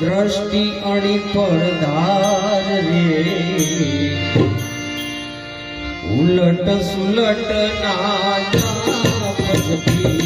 દ્રષ્ટિ અણી પડદાર રે. ઉલટ સુલટ નાના પજતી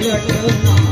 Là 人呐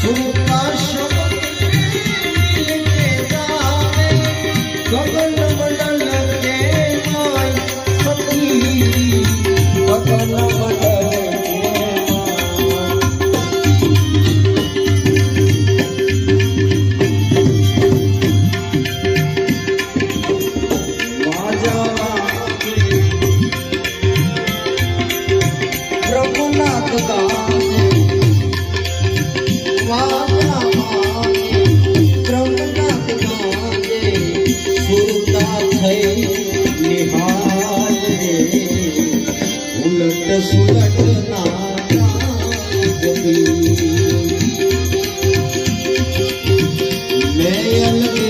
Sou I you.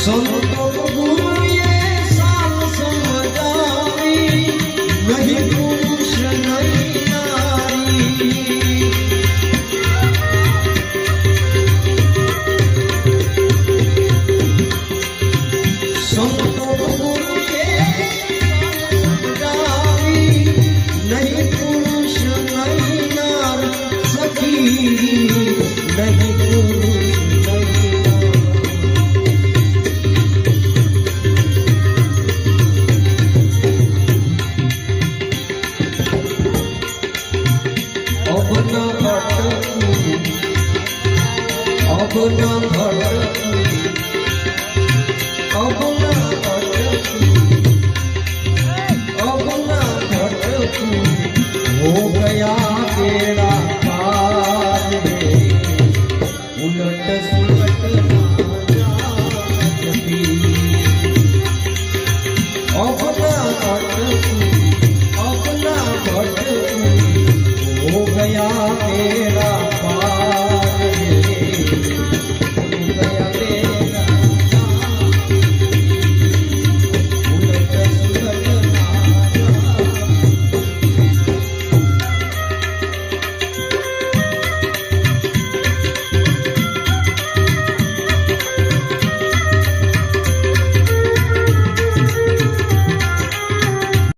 Son I'm not